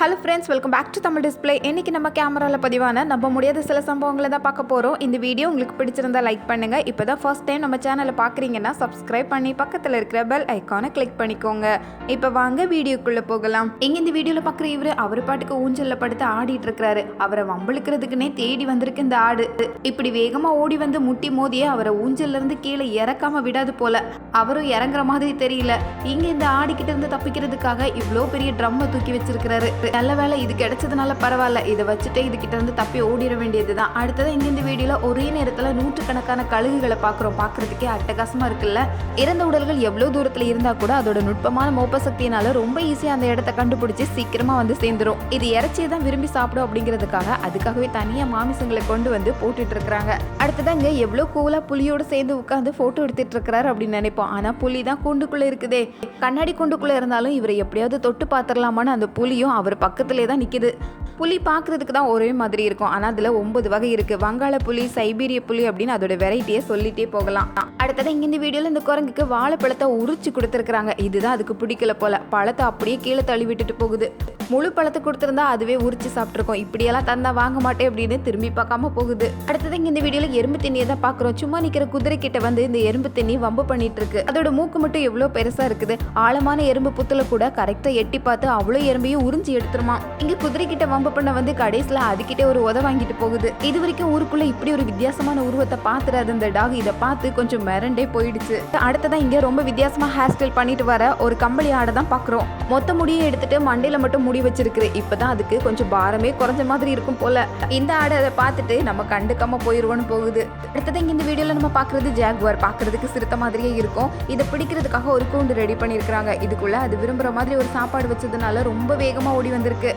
Hello friends welcome back to Tamil Display இன்னைக்கு நம்ம கேமராவில் பதிவான நம்ப முடியாத சில சம்பவங்களை தான் பார்க்க போகிறோம் இந்த வீடியோ உங்களுக்கு பிடிச்சிருந்தா லைக் பண்ணுங்கள் இப்போ தான் ஃபர்ஸ்ட் டைம் நம்ம சேனலை பார்க்குறீங்கன்னா சப்ஸ்கிரைப் பண்ணி பக்கத்தில் இருக்கிற பெல் ஐக்கானை கிளிக் பண்ணிக்கோங்க. இப்போ வாங்க வீடியோக்குள்ளே போகலாம். இங்கே இந்த வீடியோவில் பார்க்குற இவர் அவர் பாட்டுக்கு ஊஞ்சலில் படுத்து ஆடிட்டு இருக்கிறாரு. அவரை வம்பளுக்கிறதுக்குன்னே தேடி வந்திருக்கு இந்த ஆடு. இப்படி வேகமாக ஓடி வந்து முட்டி மோதியே அவரை ஊஞ்சல்லேருந்து கீழே இறக்காம விடாது போல. அவரும் இறங்குற மாதிரி தெரியல. இங்கே இந்த ஆடிக்கிட்டேருந்து தப்பிக்கிறதுக்காக இவ்வளோ பெரிய ட்ரம்மை தூக்கி வச்சிருக்கிறாரு. நல்ல வேலை இது கிடைச்சதுனால பரவாயில்ல. இதை வச்சுட்டு இதுகிட்ட இருந்து தப்பி ஓடிட வேண்டியதுதான். அடுத்தது இங்க இந்த வீடியோல ஒரே நேரத்தில் நூற்றுக்கணக்கான கழுகுகளை பார்க்குறோம். பார்க்குறதுக்கே அட்டகாசமாக இருக்குல்ல? இறந்த உடல்கள் எவ்வளோ தூரத்தில் இருந்தால் கூட அதோட நுட்பமான மோப்ப சக்தியினால ரொம்ப ஈஸியாக அந்த இடத்த கண்டுபிடிச்சி சீக்கிரமாக வந்து சேர்ந்துரும். இது இறைச்சியை தான் விரும்பி சாப்பிடும் அப்படிங்கிறதுக்காக அதுக்காகவே தனியாக மாமிசங்களை கொண்டு வந்து போட்டுட்டு இருக்கிறாங்க. அடுத்ததான் எவ்வளோ கூலாக புலியோடு சேர்ந்து உட்காந்து ஃபோட்டோ எடுத்துட்டு இருக்கிறாரு அப்படின்னு நினைப்போம். ஆனால் புலி தான் கூண்டுக்குள்ளே இருக்குதே. கண்ணாடி கூண்டுக்குள்ளே இருந்தாலும் இவரை எப்படியாவது தொட்டு பார்த்துடலாமான்னு அந்த புலியும் அவர் பக்கத்துலேயே தான் நிற்கிது புலி பார்க்குறதுக்கு தான் ஒரே மாதிரி இருக்கும். ஆனால் அதில் ஒன்பது வகை இருக்குது வங்காள புலி சைபீரிய புலி அப்படின்னு அதோட வெரைட்டியை சொல்லிட்டே போகலாம். அடுத்ததான் இங்க இந்த வீடியோவில் இந்த குரங்குக்கு வாழைப்பழத்தை உரிச்சு கொடுத்துருக்குறாங்க. இதுதான் அதுக்கு பிடிக்கல போல. பழத்தை அப்படியே கீழே தள்ளி விட்டுட்டு போகுது. முழு பழத்தை கொடுத்துருந்தா அதுவே உரிச்சு சாப்பிட்ருக்கோம் இப்படியெல்லாம் தந்தா வாங்க மாட்டேன் அப்படின்னு திரும்பி பார்க்காம போகுது. அடுத்தது இங்கே இந்த வீடியோவில் எறும்பு தண்ணியை தான் பார்க்குறோம். சும்மா நிற்கிற குதிரை கிட்ட வந்து இந்த எறும்பு தண்ணி வம்பு பண்ணிட்டு இருக்கு அதோட மூக்கு மட்டும் எவ்வளோ பெருசாக இருக்குது. ஆழமான எறும்பு புத்துல கூட கரெக்டாக எட்டி பார்த்து அவ்வளோ எறும்பையும் உறிஞ்சி எடுத்துருமா. இங்கே குதிரை கிட்ட வம்பு பண்ண வந்து கடைசியில் அதுக்கிட்டே ஒரு உத வாங்கிட்டு போகுது. இது வரைக்கும் ஊருக்குள்ள இப்படி ஒரு வித்தியாசமான உருவத்தை பார்த்துறாது இந்த டாக். இதை பார்த்து கொஞ்சம் மிரண்டே போயிடுச்சு. அடுத்ததான் இங்கே ரொம்ப வித்தியாசமாக ஹேர் ஸ்டைல் பண்ணிட்டு வர ஒரு கம்பளி ஆடை தான் பார்க்குறோம் மொத்த முடியை எடுத்துட்டு மண்டையில் மட்டும் முடி வச்சிருக்கு. இப்பதான் அதுக்கு கொஞ்சம் பாரமே குறைஞ்ச மாதிரி இருக்கும் போல. இந்த ஆடை அதை பார்த்துட்டு நம்ம கண்டுக்காம போயிருவோம்னு போகுது. அடுத்தது இங்கே இந்த வீடியோவில் நம்ம பார்க்குறது ஜாகுவார் பார்க்குறதுக்கு சிறுத்த மாதிரியே இருக்கும். இதை பிடிக்கிறதுக்காக ஒரு கூண்டு ரெடி பண்ணிருக்காங்க இதுக்குள்ளே அது விரும்புகிற மாதிரி ஒரு சாப்பாடு வச்சதுனால ரொம்ப வேகமாக ஓடி வந்திருக்கு.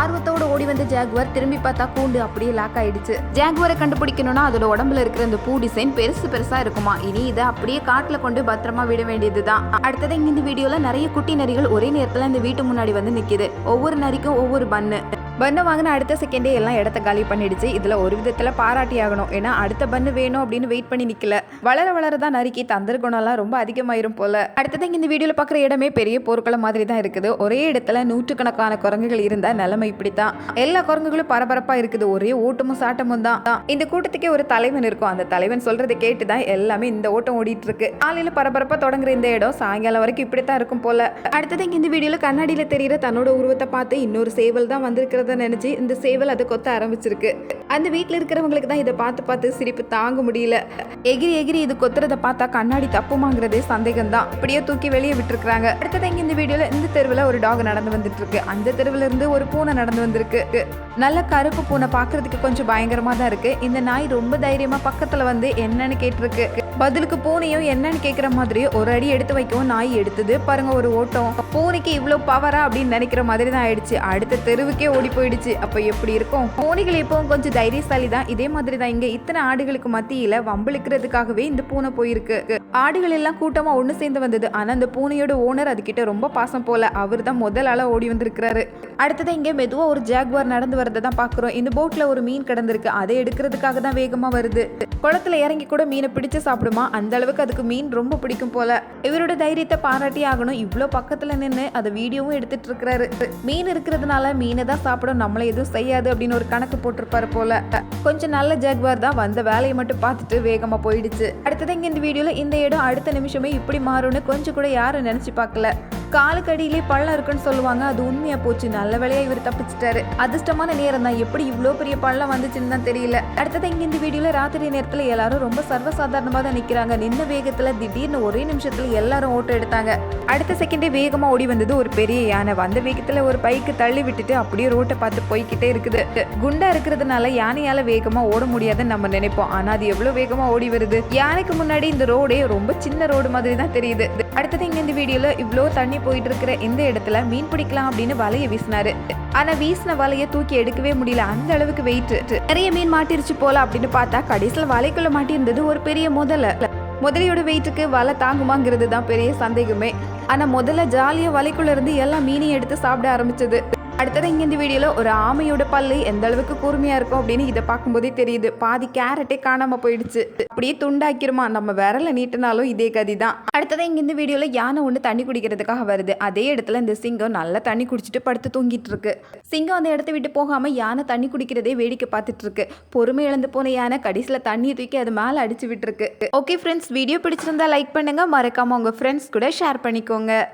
ஆர்வத்தோட ஓடி வந்த ஜாகுவார் திரும்பி பார்த்தா கூண்டு அப்படியே லாக் ஆயிடுச்சு. ஜாகுவரை கண்டுபிடிக்கணும்னா அதோட உடம்புல இருக்கிற அந்த பூ டிசைன் பெருசு பெருசா இருக்குமா? இனி இதை அப்படியே காட்டுல கொண்டு பத்திரமா விட வேண்டியதுதான். அடுத்தது இந்த வீடியோல நிறைய குட்டி நரிகள் ஒரே நேரத்துல இந்த வீட்டு முன்னாடி வந்து நிக்குது. ஒவ்வொரு நரிக்கும் ஒவ்வொரு பன்னு பன்னு வாங்கின அடுத்த செகண்டே எல்லாம் இடத்த காலி பண்ணிடுச்சு. இதில் ஒரு விதத்தில் பாராட்டி ஆகணும். ஏன்னா அடுத்த பன்னு வேணும் அப்படின்னு வெயிட் பண்ணி நிற்கல வளர வளர தான் நறுக்கி தந்திரகுணம்லாம் ரொம்ப அதிகமாயிரும் போல. அடுத்தது இந்த வீடியோவில் பார்க்குற இடமே பெரிய பொருட்களை மாதிரி தான் இருக்குது. ஒரே இடத்துல நூற்றுக்கணக்கான குரங்குகள் இருந்தால் நிலைமை இப்படித்தான். எல்லா குரங்குகளும் பரபரப்பாக இருக்குது. ஒரே ஓட்டமும் சாட்டமும் தான். இந்த கூட்டத்துக்கே ஒரு தலைவன் இருக்கும். அந்த தலைவன் சொல்கிறத கேட்டு தான் எல்லாமே இந்த ஓட்டம் ஓடிட்டு இருக்கு காலையில் பரபரப்பா தொடங்குற இந்த இடம் சாயங்காலம் வரைக்கும் இப்படி தான் இருக்கும் போல. அடுத்தது இந்த வீடியோவில் கண்ணாடியில் தெரிகிற தன்னோட உருவத்தை பார்த்து இன்னொரு சேவல் தான் வந்திருக்கிறது. நினச்சி இந்த சேவல் அதை கொத்த ஆரம்பிச்சிருக்கு. அந்த வீட்டில் இருக்கிறவங்களுக்கு தான் இதை பார்த்து பார்த்து சிரிப்பு தாங்க முடியல. எகிரி எகிரி இது கொத்துறதை பார்த்தா கண்ணாடி தப்புமாங்கிறதே சந்தேகம் தான் அப்படியே தூக்கி வெளியே விட்டுருக்காங்க அடுத்தது இங்கே இந்த வீடியோவில் இந்த தெருவில் ஒரு டாக் நடந்து வந்துட்டு இருக்கு அந்த தெருவில் இருந்து ஒரு பூனை நடந்து வந்திருக்கு. நல்ல கருப்பு பூனை பார்க்கறதுக்கு கொஞ்சம் பயங்கரமாக தான் இருக்கு. இந்த நாய் ரொம்ப தைரியமாக பக்கத்தில் வந்து என்னன்னு கேட்டிருக்கு. பதிலுக்கு பூனையும் என்னன்னு கேட்குற மாதிரி ஒரு அடி எடுத்து வைக்கவும் நாய் எடுத்தது. பாருங்க ஒரு ஓட்டம். பூனைக்கு இவ்வளோ பவரா அப்படின்னு நினைக்கிற மாதிரி தான் ஆயிடுச்சு. அடுத்த தெருவுக்கே ஓடி போயிடுச்சு. அப்போ எப்படி இருக்கும்? பூனைகள் எப்பவும் கொஞ்சம் தைரியசாலி தான் இதே மாதிரி தான் இங்கே இத்தனை ஆடுகளுக்கு மத்தியில வம்பிழுக்கிறதுக்காகவே இந்த பூனை போயிருக்கு. ஆடுகள் எல்லாம் கூட்டமா ஒன்று சேர்ந்து வந்தது. ஆனா அந்த பூனையோட ஓனர் அதுக்கிட்ட ரொம்ப பாசம் போல. அவர் தான் முதல் ஆளா ஓடி வந்திருக்கிறாரு. அடுத்தது இங்கே மெதுவாக ஒரு ஜாக்வார் நடந்து வரதை தான் பாக்குறோம். இந்த போட்ல ஒரு மீன் கிடந்திருக்கு. அதை எடுக்கிறதுக்காக தான் வேகமா வருது. குளத்துல இறங்கி கூட மீனை பிடிச்சு சாப்பிடுமா? அந்த அளவுக்கு அதுக்கு மீன் ரொம்ப பிடிக்கும் போல. இவரோட தைரியத்தை பாராட்டி ஆகணும். இவ்வளோ பக்கத்துல நின்று அதை வீடியோவும் எடுத்துட்டு இருக்கிறாரு. மீன் இருக்கிறதுனால மீனை தான் சாப்பிடும். நம்மளை எதுவும் செய்யாது அப்படின்னு ஒரு கணக்கு போட்டிருப்பாரு போல. கொஞ்சம் நல்ல ஜாக்வார் தான் வந்த வேலையை மட்டும் பார்த்துட்டு வேகமா போயிடுச்சு. அடுத்தது இங்க இந்த வீடியோல இந்த இடம் அடுத்த நிமிஷமே இப்படி மாறும்னு கொஞ்சம் கூட யாரும் நினைச்சு பார்க்கல. காலுக்கு அடியிலே பள்ளம் இருக்குன்னு சொல்லுவாங்க. அது உண்மையா போச்சு. நல்ல வேலையா இவர் தப்பிச்சிட்டாரு. அதிர்ஷ்டமான நேரம் தான் எப்படி இவ்வளோ பெரிய பள்ளம் வந்துச்சுன்னு தான் தெரியல. அடுத்தது இங்க இந்த வீடியோல ராத்திரி நேரத்துல எல்லாரும் ரொம்ப சர்வசாதாரணமா தான் நிக்கிறாங்க. நின்ன வேகத்துல திடீர்னு ஒரே நிமிஷத்துல எல்லாரும் ஓட்டம் எடுத்தாங்க. அடுத்த செகண்டே வேகமா ஓடி வந்தது ஒரு பெரிய யானை. வந்த வேகத்துல ஒரு பைக்கு தள்ளி விட்டுட்டு அப்படியே ரோட்டை பார்த்து போய்கிட்டே இருக்குது. குண்டா இருக்கிறதுனால யானையால வேகமா ஓட முடியாதுன்னு நம்ம நினைப்போம். ஆனா அது எவ்வளவு வேகமா ஓடி வருது? யானைக்கு முன்னாடி இந்த ரோடே ரொம்ப சின்ன ரோடு மாதிரி தான் தெரியுது. அடுத்தது இங்க இந்த வீடியோல இவ்வளோ தண்ணி போயிட்டு இருக்கிற இந்த இடத்துல மீன் பிடிக்கலாம் அப்படின்னு வலையை வீசினாரு. ஆனா வீசின வலையை தூக்கி எடுக்கவே முடியல. அந்த அளவுக்கு வெயிட் நிறைய மீன் மாட்டிருச்சு போல அப்படின்னு பார்த்தா கடைசியில் வலைக்குள்ள மாட்டியிருந்தது ஒரு பெரிய முதல. முதலையோட வெயிட்டுக்கு வலை தாங்குமாங்கிறது தான் பெரிய சந்தேகமே. ஆனா முதல்ல ஜாலியா வலைக்குள்ள இருந்து எல்லா மீனையும் எடுத்து சாப்பிட ஆரம்பிச்சது. அடுத்தது இங்கே இந்த வீடியோவில் ஒரு ஆமையோட பல்லு எந்த அளவுக்கு கூர்மையாக இருக்கும் அப்படின்னு இதை பார்க்கும்போதே தெரியுது. பாதி கேரட்டே காணாமல் போயிடுச்சு. அப்படியே துண்டாக்கிருமா. நம்ம விரல நீட்டினாலும் இதே கதி தான் அடுத்தது இங்கே இந்த வீடியோவில் யானை ஒன்று தண்ணி குடிக்கிறதுக்காக வருது. அதே இடத்துல இந்த சிங்கம் நல்லா தண்ணி குடிச்சிட்டு படுத்து தூங்கிட்டு இருக்கு. சிங்கம் அந்த இடத்த விட்டு போகாமல் யானை தண்ணி குடிக்கிறதே வேடிக்கை பார்த்துட்டு இருக்கு. பொறுமை இழந்து போன யானை கடைசியில் தண்ணியை தூக்கி அது மேலே அடிச்சு விட்டுருக்கு. ஓகே ஃப்ரெண்ட்ஸ் வீடியோ பிடிச்சிருந்தா லைக் பண்ணுங்க. மறக்காம உங்கள் ஃப்ரெண்ட்ஸ் கூட ஷேர் பண்ணிக்கோங்க.